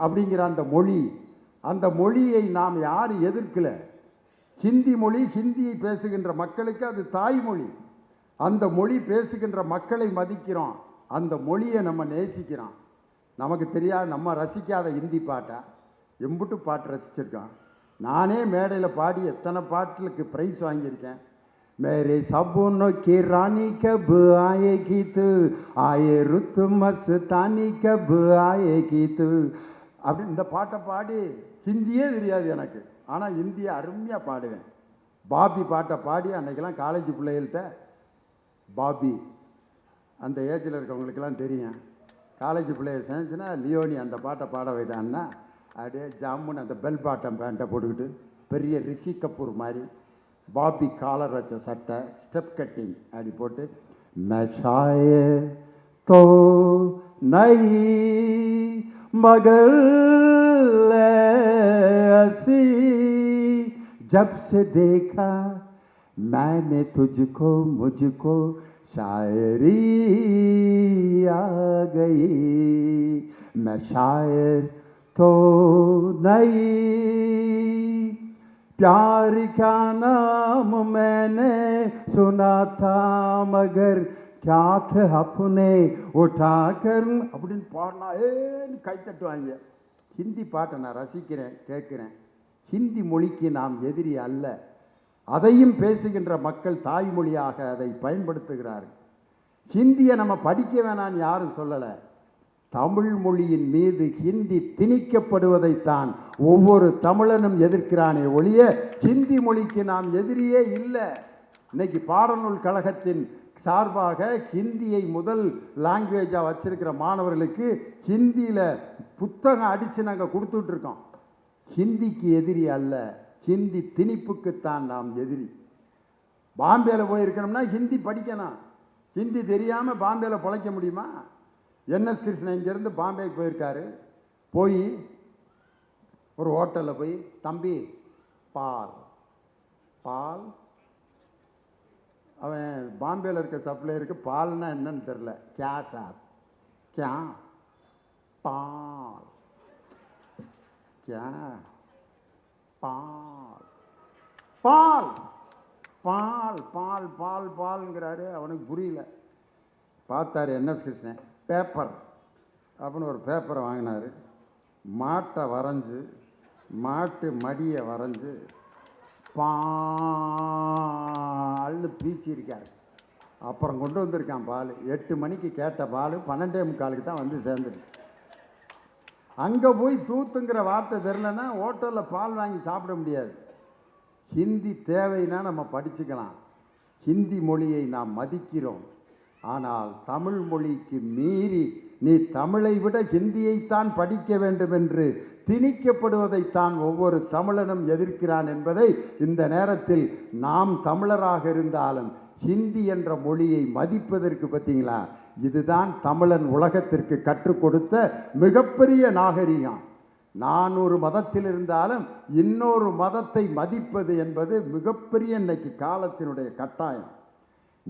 அப்படிங்கிற அந்த மொழி அந்த மொழியை நாம் யாரும் எதிர்க்கல ஹிந்தி மொழி ஹிந்தியை பேசுகின்ற மக்களுக்கு அது தாய்மொழி அந்த மொழி பேசுகின்ற மக்களை மதிக்கிறோம் அந்த மொழியை நம்ம நேசிக்கிறோம் நமக்கு தெரியாது நம்ம ரசிக்காத ஹிந்தி பாட்டை எம்புட்டு பாட்டு ரசிச்சிருக்கோம் நானே மேடையில் பாடி எத்தனை பாட்டுக்கு ப்ரைஸ் வாங்கியிருக்கேன் मेरे सपनों की रानी कब आएगी तू आए रुत मस्तानी कब आएगी तू அப்படி இந்த பாட்டை பாடி ஹிந்தியே தெரியாது எனக்கு. ஆனால் ஹிந்தியை அருமையாக பாடுவேன். பாபி பாட்டை பாடி அன்றைக்கெல்லாம் காலேஜ் பிள்ளைகள்கிட்ட பாபி அந்த ஏஜில் இருக்கவங்களுக்கெல்லாம் தெரியும். காலேஜ் பிள்ளைய சேர்ந்துச்சுன்னா லியோனி அந்த பாட்டை பாட வைட்டான்னா அப்படியே ஜாமுன் அந்த பெல் பாட்டம் பேண்ட்டை போட்டுக்கிட்டு பெரிய ரிஷி கபூர் மாதிரி பாபி காலர் வச்ச சட்டை ஸ்டெப் கட்டிங் அப்படி போட்டு மெஷாயே தோ நை मगर ऐसी। जब से देखा मैंने तुझको, मुझको शायरी आ गई। मैं शायर तो नहीं। प्यार क्या नाम मैंने सुना था मगर சாத்து அப்புனே ஓ டாக்கரும் அப்படின்னு பாடினா ஏன்னு கைத்தட்டுவாங்க ஹிந்தி பாட்டை நான் ரசிக்கிறேன் கேட்குறேன். ஹிந்தி மொழிக்கு நாம் எதிரி அல்ல. அதையும் பேசுகின்ற மக்கள் தாய்மொழியாக அதை பயன்படுத்துகிறார்கள். ஹிந்தியை நம்ம படிக்க வேணான்னு யாரும் சொல்லலை. தமிழ் மொழியின் மீது ஹிந்தி திணிக்கப்படுவதைத்தான் ஒவ்வொரு தமிழனும் எதிர்க்கிறானே ஒழிய ஹிந்தி மொழிக்கு நாம் எதிரியே இல்லை. இன்னைக்கு பாடநூல் கழகத்தின் சார்பாக ஹிந்தியை முதல் லாங்குவேஜாக வச்சுருக்கிற மாணவர்களுக்கு ஹிந்தியில் புத்தகம் அடித்து நாங்கள் கொடுத்துட்ருக்கோம் ஹிந்திக்கு எதிரி அல்ல. ஹிந்தி திணிப்புக்குத்தான் நாம் எதிரி. பாம்பேயில் போயிருக்கணும்னா ஹிந்தி படிக்கணும். ஹிந்தி தெரியாமல் பாம்பேயில் பிழைக்க முடியுமா? என்எஸ் கிருஷ்ணன் இங்கேருந்து பாம்பேக்கு போயிருக்காரு. போய் ஒரு ஹோட்டலில் போய் தம்பி பால் பால் அவன் பாம்பேயில் இருக்க சப்ளையருக்கு பால்னா என்னன்னு தெரில கே சார் கே. பால். கே. பால். பால். பால் பால் பால் பால்ங்கிறாரு. அவனுக்கு புரியல. பார்த்தாரு என்எஸ் கிருஷ்ணன் பேப்பர். அப்படின்னு ஒரு பேப்பரை வாங்கினார். மாட்டை வரைஞ்சி மாட்டு மடியை வரைஞ்சு பால்னு பீச்சிருக்கார். அப்புறம் கொண்டு வந்திருக்கான் பால். எட்டு மணிக்கு கேட்ட பால் பன்னெண்டே முக்காலுக்கு தான் வந்து சேர்ந்துருக்கு அங்கே போய் தூத்துங்கிற வார்த்தை தெரிலன்னா ஹோட்டலில் பால் வாங்கி சாப்பிட முடியாது. ஹிந்தி தேவைன்னா நம்ம படிச்சுக்கலாம். ஹிந்தி மொழியை நாம் மதிக்கிறோம். ஆனால் தமிழ் மொழிக்கு மீறி நீ தமிழை விட ஹிந்தியைத்தான் படிக்க வேண்டும் என்று திணிக்கப்படுவதைத்தான் ஒவ்வொரு தமிழனும் எதிர்க்கிறான் என்பதை இந்த நேரத்தில் நாம் தமிழராக இருந்தாலும் ஹிந்தி என்ற மொழியை மதிப்பதற்கு பார்த்தீங்களா? இதுதான் தமிழன் உலகத்திற்கு கற்றுக் கொடுத்த மிகப்பெரிய நாகரிகம். நான் ஒரு மதத்தில் இருந்தாலும் இன்னொரு மதத்தை மதிப்பது என்பது மிகப்பெரிய இன்னைக்கு காலத்தினுடைய கட்டாயம்.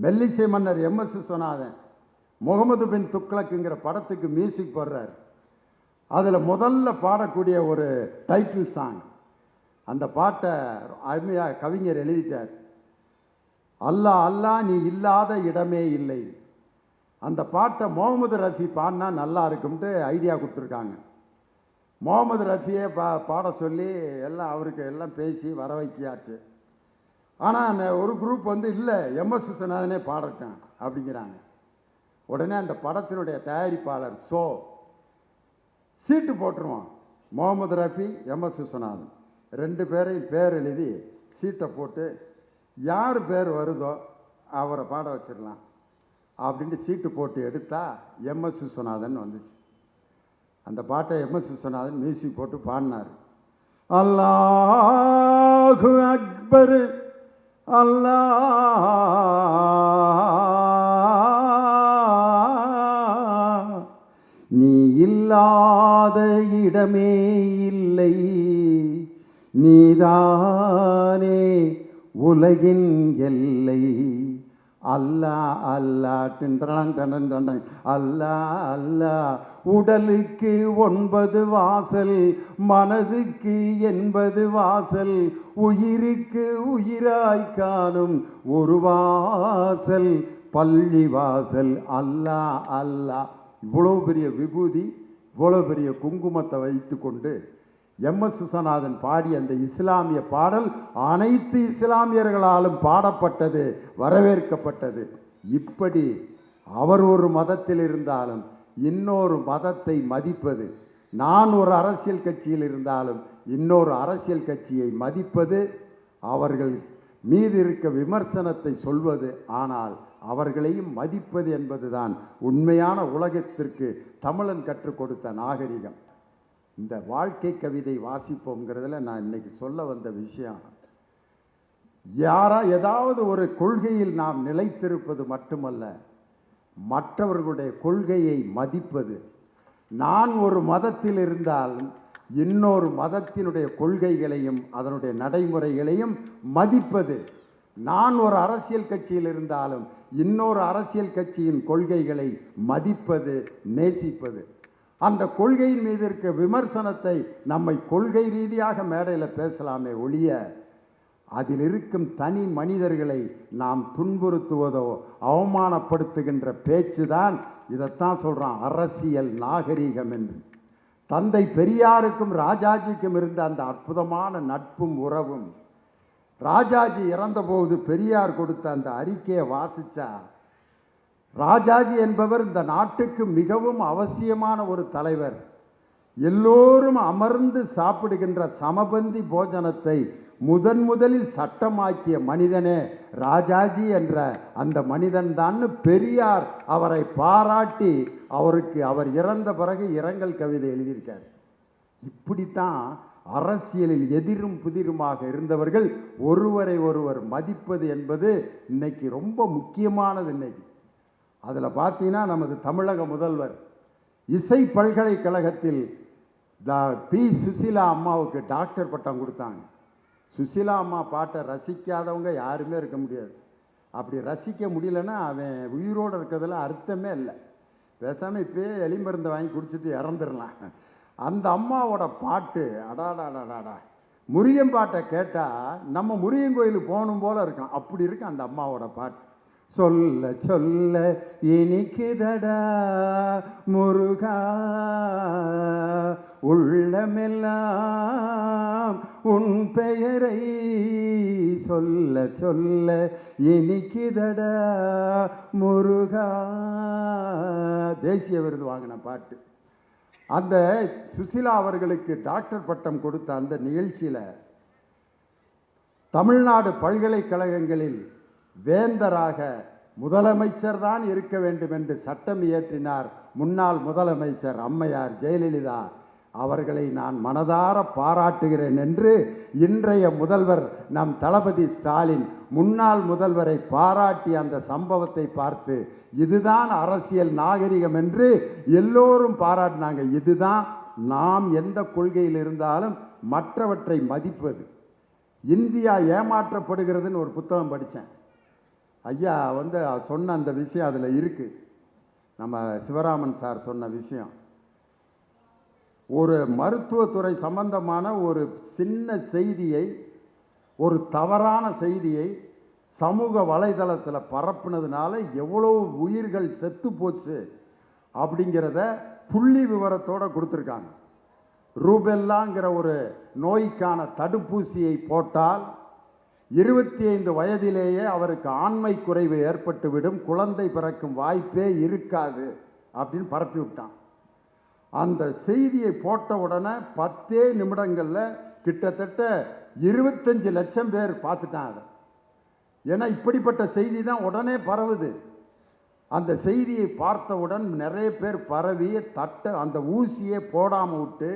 மெல்லிசை மன்னர் எம்எஸ் சொன்னாதன் முகமது பின் துக்ளக்குங்கிற படத்துக்கு மியூசிக் போடுறார். அதில் முதல்ல பாடக்கூடிய ஒரு டைட்டில் சாங் அந்த பாட்டை அருமையாக கவிஞர் எழுதிட்டார். அல்லா அல்லாஹ் நீ இல்லாத இடமே இல்லை. அந்த பாட்டை முகமது ரஃபி பாடினா நல்லா இருக்கும்ட்டு ஐடியா கொடுத்துருக்காங்க. முகமது ரஃபியை பா பாட சொல்லி எல்லாம் அவருக்கு எல்லாம் பேசி வர வைக்கியாச்சு ஆனால் ஒரு குரூப் வந்து இல்லை எம்எஸ் விஸ்வநாதனே பாடட்டும் அப்படிங்கிறாங்க. உடனே அந்த படத்தினுடைய தயாரிப்பாளர் சோ சீட்டு போட்டுருவான். முகமது ரஃபி எம்எஸ் விஸ்வநாதன். ரெண்டு பேரையும் பேர் எழுதி சீட்டை போட்டு யார் பேர் வருதோ அவரை பாட வச்சிடலாம். அப்படின்ட்டு சீட்டு போட்டு எடுத்தால் எம்எஸ் விஸ்வநாதன் வந்துச்சு. அந்த பாட்டை எம்எஸ் விஸ்வநாதன் மியூசிக் போட்டு பாடினார். அல்லாஹு அக்பர் அல்லாஹ் இல்லாத இடமே இல்லை. நீதானே உலகின் எல்லை. அல்லா அல்லா டின்றன் டடன் டடன் அல்லா அல்லா உடலுக்கு ஒன்பது வாசல் மனதுக்கு எண்பது வாசல் உயிருக்கு உயிராய் காணும் ஒரு வாசல் பள்ளி வாசல். அல்லா அல்லா இவ்வளோ பெரிய விபூதி. இவ்வளோ பெரிய குங்குமத்தை வைத்துக்கொண்டு எம் எஸ் சுசநாதன் பாடிய அந்த இஸ்லாமிய பாடல் அனைத்து இஸ்லாமியர்களாலும் பாடப்பட்டது வரவேற்கப்பட்டது. இப்படி அவர் ஒரு மதத்தில் இருந்தாலும் இன்னொரு மதத்தை மதிப்பது நான் ஒரு அரசியல் கட்சியில் இருந்தாலும் இன்னொரு அரசியல் கட்சியை மதிப்பது அவர்கள் மீதி இருக்க விமர்சனத்தை சொல்வது ஆனால் அவர்களையும் மதிப்பது என்பதுதான் உண்மையான உலகத்திற்கு தமிழன் கற்றுக் கொடுத்த நாகரிகம். இந்த வாழ்க்கை கவிதை வாசிப்போங்கிறதுல நான் இன்னைக்கு சொல்ல வந்த விஷயம். யாரா ஏதாவது ஒரு கொள்கையில் நாம் நிலைத்திருப்பது மட்டுமல்ல மற்றவர்களுடைய கொள்கையை மதிப்பது நான் ஒரு மதத்தில் இருந்தாலும் இன்னொரு மதத்தினுடைய கொள்கைகளையும் அதனுடைய நடைமுறைகளையும் மதிப்பது. நான் ஒரு அரசியல் கட்சியில் இருந்தாலும் இன்னொரு அரசியல் கட்சியின் கொள்கைகளை மதிப்பது நேசிப்பது. அந்த கொள்கையின் மீது இருக்க விமர்சனத்தை நம்மை கொள்கை ரீதியாக மேடையில் பேசலாமே ஒழிய அதில் இருக்கும் தனி மனிதர்களை நாம் துன்புறுத்துவதோ அவமானப்படுத்துகின்ற பேச்சு தான் இதைத்தான் சொல்கிறான் அரசியல் நாகரீகம் என்று. தந்தை பெரியாருக்கும் ராஜாஜிக்கும் இருந்த அந்த அற்புதமான நட்பும் உறவும் ராஜாஜி இறந்தபோது பெரியார் கொடுத்த அந்த அறிக்கையை வாசித்தா ராஜாஜி என்பவர் இந்த நாட்டுக்கு மிகவும் அவசியமான ஒரு தலைவர். எல்லோரும் அமர்ந்து சாப்பிடுகின்ற சமபந்தி போஜனத்தை முதன் முதலில் சட்டமாக்கிய மனிதனே ராஜாஜி என்ற அந்த மனிதன்தான் பெரியார் அவரை பாராட்டி அவருக்கு அவர் இறந்த பிறகு இரங்கல் கவிதை எழுதியிருக்கார். இப்படித்தான் அரசியலில் எதிரும் புதிருமாக இருந்தவர்கள் ஒருவரை ஒருவர் மதிப்பது என்பது இன்னைக்கு ரொம்ப முக்கியமானது இன்னைக்கு. அதில் பார்த்தீங்கன்னா நமது தமிழக முதல்வர் இசை பல்கலைக்கழகத்தில் பி. சுசிலா அம்மாவுக்கு டாக்டர் பட்டம் கொடுத்தாங்க. சுசிலா அம்மா பாட்டை ரசிக்காதவங்க யாருமே இருக்க முடியாது. அப்படி ரசிக்க முடியலன்னா அவன் உயிரோடு இருக்கிறதுல அர்த்தமே இல்லை. பேசாமல் இப்பயே எலிமருந்து வாங்கி குடிச்சிட்டு இறந்துடலாம். அந்த அம்மாவோட பாட்டு அடாடாடாடாடா. முருகன் பாட்டை கேட்டால் நம்ம முருகன் கோயிலுக்கு போகணும் போல இருக்கும். அப்படி இருக்கு அந்த அம்மாவோட பாட்டு. சொல்ல சொல்ல இனிக்குதடா முருகா. உள்ளமெல்லாம் உன் பெயரை சொல்ல சொல்ல இனிக்குதடா முருகா. தேசிய விருது வாங்கின பாட்டு. அந்த சுசிலா அவர்களுக்கு டாக்டர் பட்டம் கொடுத்த அந்த நிகழ்ச்சியில் தமிழ்நாடு பல்கலைக்கழகங்களில் வேந்தராக முதலமைச்சர் தான் இருக்க வேண்டும் என்று சட்டம் இயற்றினார் முன்னாள் முதலமைச்சர் அம்மையார் ஜெயலலிதா. அவர்களை நான் மனதார பாராட்டுகிறேன் என்று இன்றைய முதல்வர் நம் தளபதி ஸ்டாலின் முன்னாள் முதல்வரை பாராட்டி அந்த சம்பவத்தை பார்த்து இதுதான் அரசியல் நாகரிகம் என்று எல்லோரும் பாராட்டினாங்க. இதுதான் நாம் எந்த கொள்கையில் இருந்தாலும் மற்றவற்றை மதிப்பது. இந்தியா ஏமாற்றப்படுகிறதுன்னு ஒரு புத்தகம் படித்தேன். ஐயா வந்து சொன்ன அந்த விஷயம் அதில் இருக்குது நம்ம சிவராமன் சார் சொன்ன விஷயம். ஒரு மருத்துவத்துறை சம்பந்தமான ஒரு சின்ன செய்தியை ஒரு தவறான செய்தியை சமூக வலைதளத்தில் பரப்புனதுனால எவ்வளோ உயிர்கள் செத்து போச்சு அப்படிங்கிறத புள்ளி விவரத்தோடு கொடுத்துருக்காங்க. ரூபெல்லாங்கிற ஒரு நோய்க்கான தடுப்பூசியை போட்டால் இருபத்தி ஐந்து வயதிலேயே அவருக்கு ஆண்மை குறைவு ஏற்பட்டுவிடும் குழந்தை பிறக்கும் வாய்ப்பே இருக்காது அப்படின்னு பரப்பி விட்டான் அந்த செய்தியை போட்ட உடனே பத்தே நிமிடங்களில் கிட்டத்தட்ட இருபத்தஞ்சு லட்சம் பேர் பார்த்துட்டான் அதை ஏன்னா இப்படிப்பட்ட செய்தி தான் உடனே பரவுது. அந்த செய்தியை பார்த்தவுடன் நிறைய பேர் பரவி தட்ட அந்த ஊசியை போடாமல் விட்டு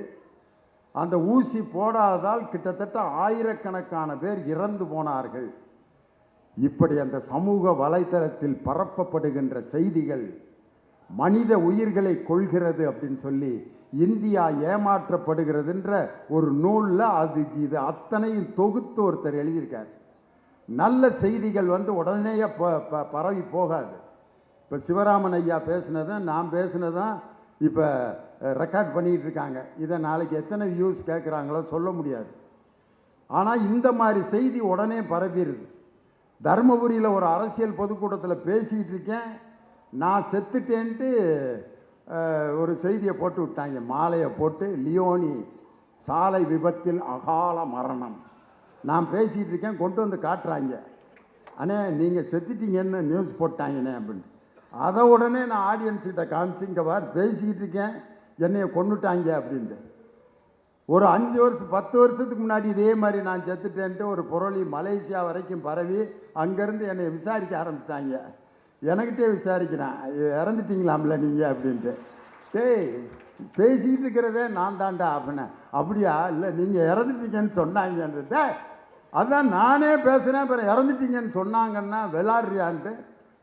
அந்த ஊசி போடாததால் கிட்டத்தட்ட ஆயிரக்கணக்கான பேர் இறந்து போனார்கள். இப்படி அந்த சமூக வலைதளத்தில் பரப்பப்படுகின்ற செய்திகள் மனித உயிர்களை கொள்கிறது அப்படின்னு சொல்லி இந்தியா ஏமாற்றப்படுகிறதுன்ற ஒரு நூலில் அது இது அத்தனையும் தொகுத்து ஒருத்தர் எழுதியிருக்கார். நல்ல செய்திகள் வந்து உடனே ப- ப- பரவி போகாது. இப்போ சிவராமன் ஐயா பேசினதும் நான் பேசினதும் இப்போ ரெக்கார்ட் பண்ணிகிட்டு இருக்காங்க. இதை நாளைக்கு எத்தனை வியூஸ் கேட்குறாங்களோ சொல்ல முடியாது. ஆனால் இந்த மாதிரி செய்தி உடனே பரவிடுது தருமபுரியில் ஒரு அரசியல் பொதுக்கூட்டத்தில் பேசிகிட்டு இருக்கேன். நான் செத்துட்டேன்ட்டு ஒரு செய்தியை போட்டு விட்டாங்க. மாலையை போட்டு லியோனி சாலை விபத்தில் அகால மரணம். நான் பேசிகிட்டு இருக்கேன் கொண்டு வந்து காட்டுறாங்க. அண்ணே நீங்கள் செத்துட்டீங்கன்னு நியூஸ் போட்டாங்கண்ணே அப்படின்னு. அதை உடனே நான் ஆடியன்ஸ்கிட்ட காமிச்சிங்க காமிச்சு இங்கே பார் பேசிக்கிட்டு இருக்கேன் என்னையை கொண்டுட்டாங்க அப்படின்ட்டு. ஒரு அஞ்சு வருஷம் பத்து வருஷத்துக்கு முன்னாடி இதே மாதிரி நான் செத்துட்டேன்ட்டு ஒரு புரளி மலேசியா வரைக்கும் பரவி அங்கேருந்து என்னை விசாரிக்க ஆரம்பிச்சிட்டாங்க. எனக்கிட்டே விசாரிக்கிறேன். இறந்துட்டீங்களாம்ல நீங்கள் அப்படின்ட்டு. டேய் பேசிகிட்டு இருக்கிறதே நான் தான்டா அப்படின்னேன். அப்படியா? இல்லை நீங்கள் இறந்துட்டீங்கன்னு சொன்னாங்கன்ட்டு. அதுதான் அதான் நானே பேசுகிறேன் அப்புறம் இறந்துட்டீங்கன்னு சொன்னாங்கன்னா விளாட்றியான்ட்டு.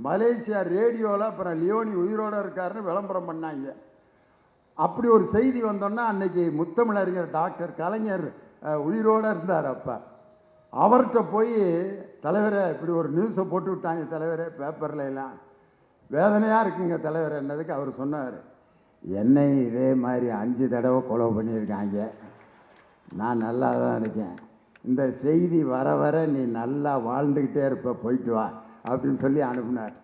மலேசியா ரேடியோவில் அப்புறம் லியோனி உயிரோடு இருக்காருன்னு விளம்பரம் பண்ணாங்க. அப்படி ஒரு செய்தி வந்தோன்னா அன்னைக்கு முத்தமிழறிஞர் டாக்டர் கலைஞர் உயிரோடு உயிரோட இருந்தார் அப்போ. அவர்கிட்ட போய் தலைவரை இப்படி ஒரு நியூஸை போட்டு விட்டாங்க தலைவரே பேப்பர்ல எல்லாம். வேதனையாக இருக்குங்க தலைவர் என்னதுக்கு அவர் சொன்னார். என்னை இதே மாதிரி அஞ்சு தடவை கொலை பண்ணியிருக்காங்க. நான் நல்லா தான் இருக்கேன். இந்த செய்தி வர வர நீ நல்லா வாழ்ந்துக்கிட்டே இருப்ப போயிட்டு வா அப்படின்னு சொல்லி அனுப்புனார்.